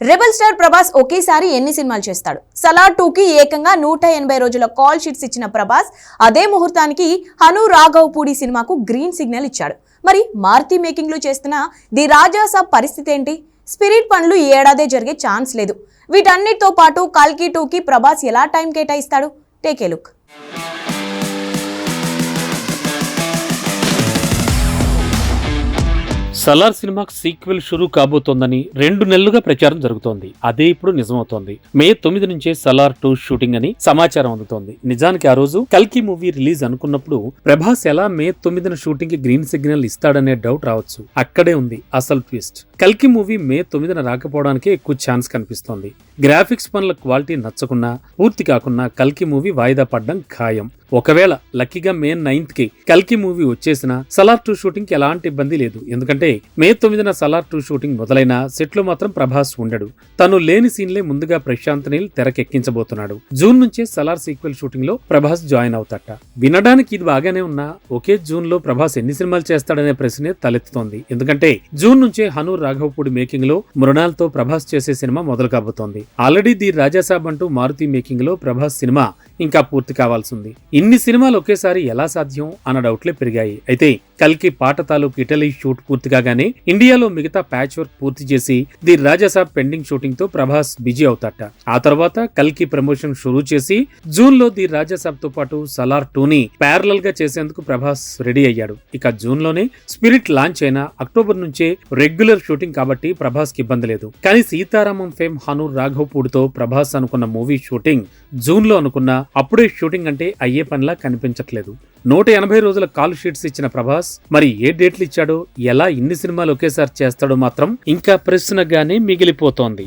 Rebel star Prabhas ఒకేసారి ఎన్ని సినిమాలు చేస్తాడు? సలార్ టూకి ఏకంగా నూట ఎనభై రోజుల కాల్ షీట్స్ ఇచ్చిన ప్రభాస్ అదే ముహూర్తానికి హను రాఘవ్ పూడి సినిమాకు గ్రీన్ సిగ్నల్ ఇచ్చాడు. మరి మారుతి మేకింగ్లో చేస్తున్న ది రాజాసాబ్ పరిస్థితి ఏంటి? స్పిరిట్ పనులు ఈ ఏడాదే జరిగే ఛాన్స్ లేదు. వీటన్నిటితో పాటు కల్కి టూకి ప్రభాస్ ఎలా టైం కేటాయిస్తాడు? Take look. సలార్ సినిమాకు సీక్వెల్ షురూ కాబోతోందని రెండు నెలలుగా ప్రచారం జరుగుతోంది. అదే ఇప్పుడు నిజమవుతోంది. మే తొమ్మిది నుంచే సలార్ టూ షూటింగ్ అని సమాచారం అందుతోంది. నిజానికి ఆ రోజు కల్కి మూవీ రిలీజ్ అనుకున్నప్పుడు ప్రభాస్ ఎలా మే తొమ్మిదిన షూటింగ్కి గ్రీన్ సిగ్నల్ ఇస్తాడనే డౌట్ రావచ్చు. అక్కడే ఉంది అసలు ట్విస్ట్. కల్కి మూవీ మే తొమ్మిదిన రాకపోవడానికే ఎక్కువ ఛాన్స్ కనిపిస్తోంది. గ్రాఫిక్స్ పనుల క్వాలిటీ నచ్చకున్నా పూర్తి కాకున్నా కల్కి మూవీ వాయిదా పడ్డం ఖాయం. ఒకవేళ లక్కీగా మే నైన్త్కి కల్కి మూవీ వచ్చేసిన సలార్ టూ షూటింగ్కి ఎలాంటి ఇబ్బంది లేదు. ఎందుకంటే మే తొమ్మిదిన సలార్ టూ షూటింగ్ మొదలైన సెట్లో మాత్రం ప్రభాస్ ఉండడు. తను లేని సీన్లే ముందుగా ప్రశాంత్ నీల్ తెరకెక్కించబోతున్నాడు. జూన్ నుంచే సలార్ సీక్వెల్ షూటింగ్లో ప్రభాస్ జాయిన్ అవుతాట. వినడానికి ఇది బాగానే ఉన్నా ఒకే జూన్లో ప్రభాస్ ఎన్ని సినిమాలు చేస్తాడనే ప్రశ్నే తలెత్తుతోంది. ఎందుకంటే జూన్ నుంచే హను రాఘవపూడి మేకింగ్లో మృణాల్తో ప్రభాస్ చేసే సినిమా మొదలు కాబోతోంది. ఆల్రెడీ ది రాజాసాబ్ అంటూ మారుతి మేకింగ్లో ప్రభాస్ సినిమా ఇంకా పూర్తి కావాల్సింది. ఇన్ని సినిమాలు ఒకేసారి ఎలా సాధ్యం అన్న డౌట్లే పెరిగాయి. అయితే కల్కి పాట తాలూకు ఇటలీ షూట్ పూర్తి కాగానే ఇండియాలో మిగతా ప్యాచ్ వర్క్ పూర్తి చేసి ది రాజాసాబ్ పెండింగ్ షూటింగ్తో ప్రభాస్ బిజీ అవుతాట. ఆ తర్వాత కల్కి ప్రమోషన్ షురూ చేసి జూన్లో ది రాజాసాబ్తో పాటు సలార్ టూని ప్యారలల్గా చేసేందుకు ప్రభాస్ రెడీ అయ్యాడు. ఇక జూన్లోనే స్పిరిట్ లాంచ్ అయిన అక్టోబర్ నుంచే రెగ్యులర్ షూటింగ్ కాబట్టి ప్రభాస్కి ఇబ్బంది లేదు. కానీ సీతారామం ఫేమ్ హనూర్ రాఘవపూడితో ప్రభాస్ అనుకున్న మూవీ షూటింగ్ జూన్లో అనుకున్న అప్పుడే షూటింగ్ అంటే అయ్యే పనిలా కనిపించట్లేదు. నూట ఎనభై రోజుల కాల్ షీట్స్ ఇచ్చిన ప్రభాస్ మరి ఏ డేట్లు ఇచ్చాడో ఎలా ఇన్ని సినిమాలు ఒకేసారి చేస్తాడో మాత్రం ఇంకా ప్రశ్నగానే మిగిలిపోతోంది.